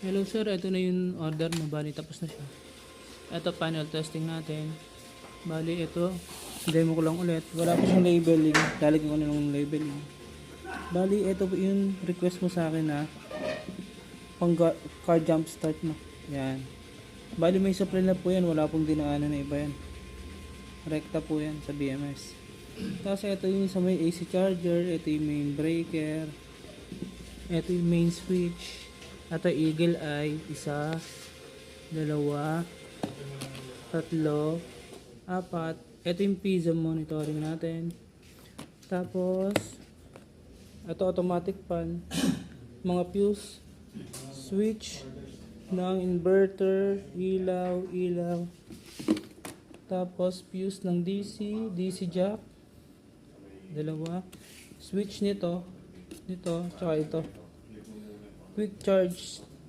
Hello sir, ito na yung order mo. Bali, tapos na siya. Ito, panel testing natin. Bali, ito. Demo ko lang ulit. Wala pa siyang labeling. Lalagyan ko na lang ng labeling. Bali, ito yung request mo sa akin na pang car jump start mo. Yan. Bali, may supply na po yan. Wala pong dinaanan na iba yan. Rekta po yan sa BMS. Tapos ito yung sa may AC charger. Ito yung main breaker. Ito yung main switch. Ito eagle eye. Isa, dalawa, tatlo, apat. Ito yung piezo monitoring natin. Tapos, ito automatic pan. Mga fuse, switch ng inverter, ilaw, ilaw. Tapos fuse ng DC, DC jack. Dalawa. Switch nito, nito, tsaka ito. Quick charge